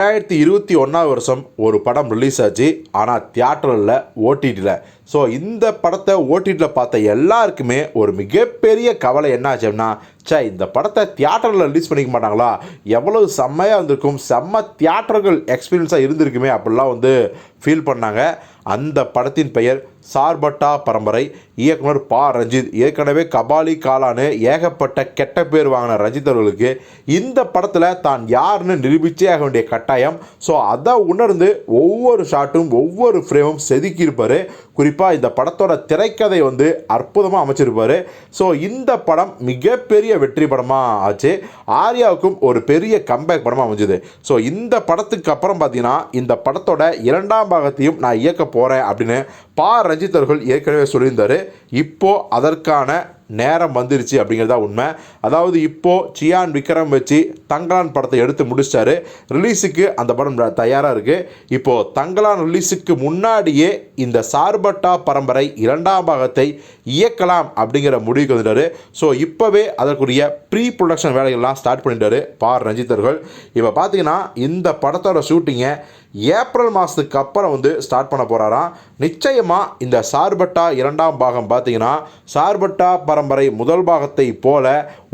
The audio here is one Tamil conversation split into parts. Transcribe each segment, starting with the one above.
ரெண்டாயிரத்தி இருபத்தி ஒன்றாவது வருஷம் ஒரு படம் ரிலீஸ் ஆச்சு. ஆனால் தியேட்டரில் ஓடிடியில் ஸோ இந்த படத்தை ஓடிடியில் பார்த்த எல்லாருக்குமே ஒரு மிகப்பெரிய கவலை என்ன ஆச்சுன்னா சே ச்சே இந்த படத்தை தியேட்டரில் ரிலீஸ் பண்ணிக்க மாட்டாங்களா? எவ்வளவு செம்மையாக இருந்திருக்கும். செம்ம தியேட்டர்கள் எக்ஸ்பீரியன்ஸாக இருந்திருக்குமே அப்படிலாம் வந்து ஃபீல் பண்ணாங்க. அந்த படத்தின் பெயர் சார்பட்டா பரம்பரை. இயக்குனர் பா. ரஞ்சித். ஏற்கனவே கபாலி காலான்னு ஏகப்பட்ட கெட்ட பேர் வாங்கின ரஞ்சித் அவர்களுக்கு இந்த படத்தில் தான் யாருன்னு நிரூபிச்சே ஆக வேண்டிய கட்டாயம். ஸோ அதை உணர்ந்து ஒவ்வொரு ஷாட்டும் ஒவ்வொரு ஃப்ரேமும் செதுக்கியிருப்பார். குறிப்பாக இந்த படத்தோட திரைக்கதை வந்து அற்புதமாக அமைச்சிருப்பார். ஸோ இந்த படம் மிகப்பெரிய வெற்றி படமாக ஆச்சு. ஆர்யாவுக்கும் ஒரு பெரிய கம்பேக் படமாக அமைஞ்சுது. ஸோ இந்த படத்துக்கு அப்புறம் பார்த்தீங்கன்னா இந்த படத்தோட இரண்டாம் பாகத்தையும் நான் இயக்க போகிறேன் அப்படின்னு பா ரஞ்சித் அவர்கள் ஏற்கனவே சொல்லியிருந்தார். இப்போ அதற்கான நேரம் வந்துருச்சு அப்படிங்கிறதா உண்மை. அதாவது இப்போது சியான் விக்ரம் வச்சு தங்கலான் படத்தை எடுத்து முடிச்சிட்டாரு. ரிலீஸுக்கு அந்த படம் தயாராக இருக்குது இப்போது தங்கலான் ரிலீஸுக்கு முன்னாடியே இந்த சார்பட்டா பரம்பரை இரண்டாம் பாகத்தை இயக்கலாம் அப்படிங்கிற முடிவுக்கு வந்துட்டாரு. ஸோ இப்போவே அதற்குரிய ப்ரீ ப்ரொடக்ஷன் வேலைகள்லாம் ஸ்டார்ட் பண்ணிட்டாரு பார் ரஞ்சித் அவர்கள். இப்போ பார்த்தீங்கன்னா இந்த படத்தோட ஷூட்டிங்கை ஏப்ரல் மாதத்துக்கு அப்புறம் வந்து ஸ்டார்ட் பண்ண போகிறாராம் நிச்சயமாக இந்த சார்பட்டா இரண்டாம் பாகம் பார்த்தீங்கன்னா சார்பட்டா பரம்பரை முதல் பாகத்தை போல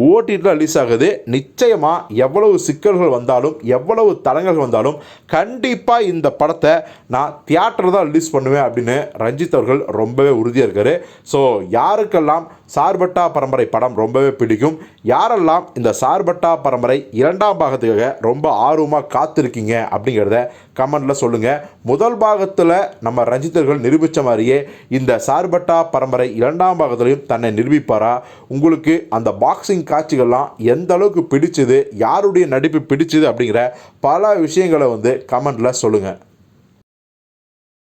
ஓடிடியில் ரிலீஸ் ஆகுது. நிச்சயமாக எவ்வளவு சிக்கல்கள் வந்தாலும் எவ்வளவு தடங்கள் வந்தாலும் கண்டிப்பாக இந்த படத்தை நான் தியேட்டர் தான் ரிலீஸ் பண்ணுவேன் அப்படின்னு ரஞ்சித் அவர்கள் ரொம்பவே உறுதியாக இருக்காரு. ஸோ யாருக்கெல்லாம் சார்பட்டா பரம்பரை படம் ரொம்பவே பிடிக்கும் யாரெல்லாம் இந்த சார்பட்டா பரம்பரை இரண்டாம் பாகத்துக்காக ரொம்ப ஆர்வமாக காத்திருக்கீங்க அப்படிங்கிறத கமெண்டில் சொல்லுங்கள் முதல் பாகத்தில் நம்ம ரஞ்சித்தர்கள் நிரூபித்த மாதிரியே இந்த சார்பட்டா பரம்பரை இரண்டாம் பாகத்திலையும் தன்னை நிரூபிப்பாரா? உங்களுக்கு அந்த பாக்ஸிங் காட்சிகள்லாம் எந்த அளவுக்கு பிடிச்சது? யாருடைய நடிப்பு பிடிச்சது அப்படிங்கிற பல விஷயங்களை வந்து கமெண்டில் சொல்லுங்கள்